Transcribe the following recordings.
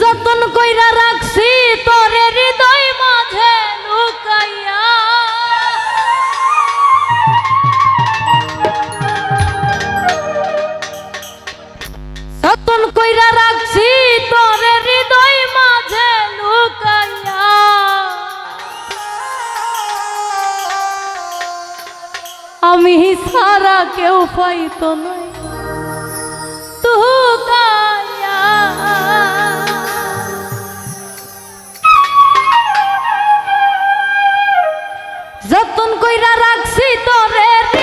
যতন কইরা রাখছি তোরে হৃদয় মাঝে লুকাইয়া। যতন কইরা রাখছি আমি সারা কেউ পাইত নয় তু যতন কইরা রাখছি তোরে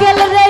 গেল রে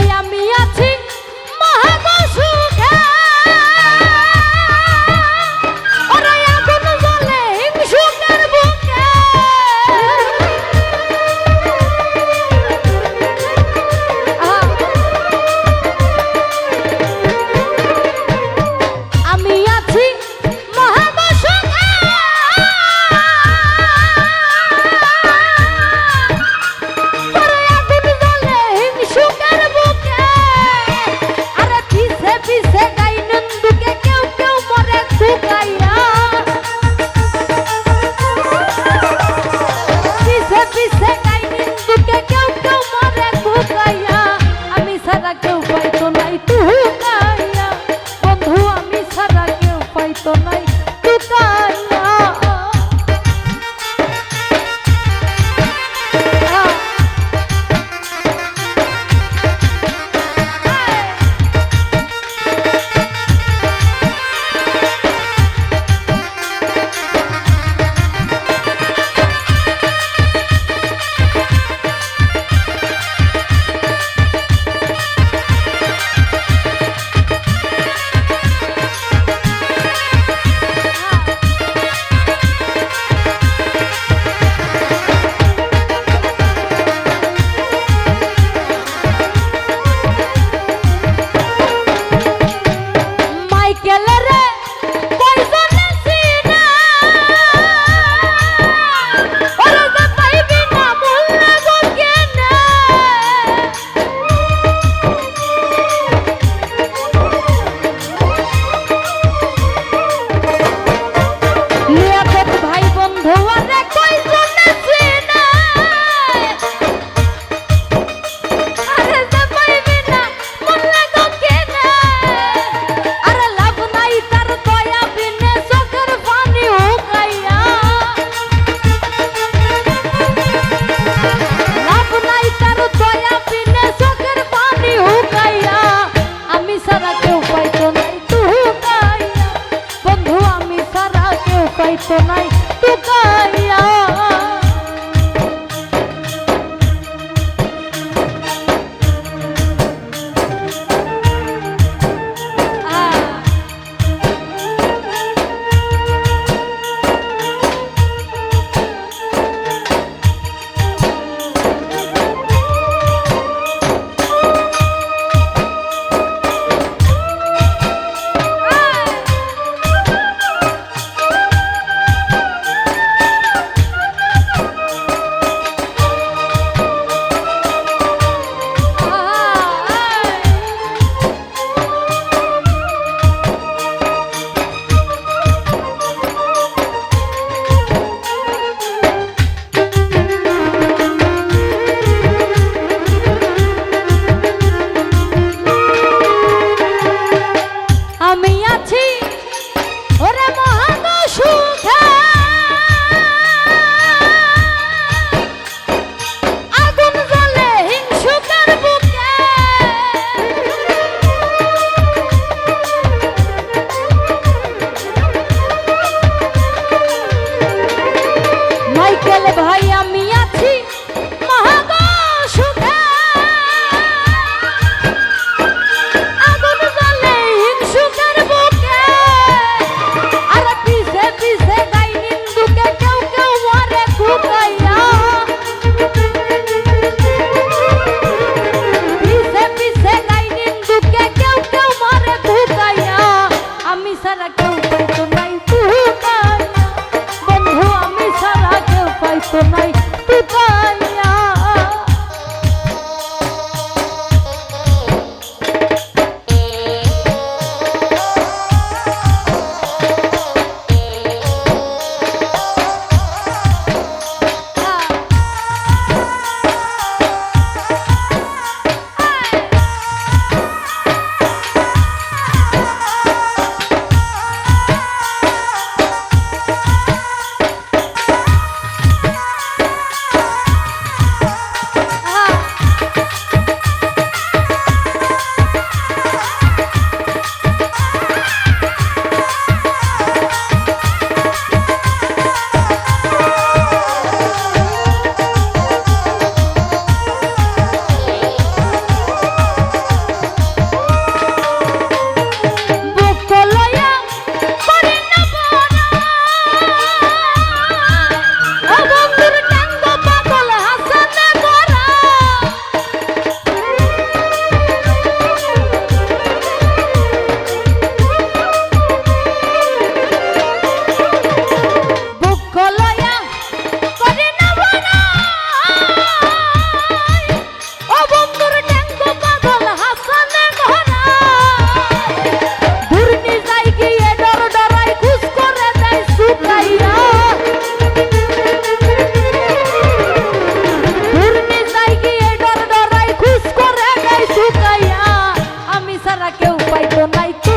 white don't like.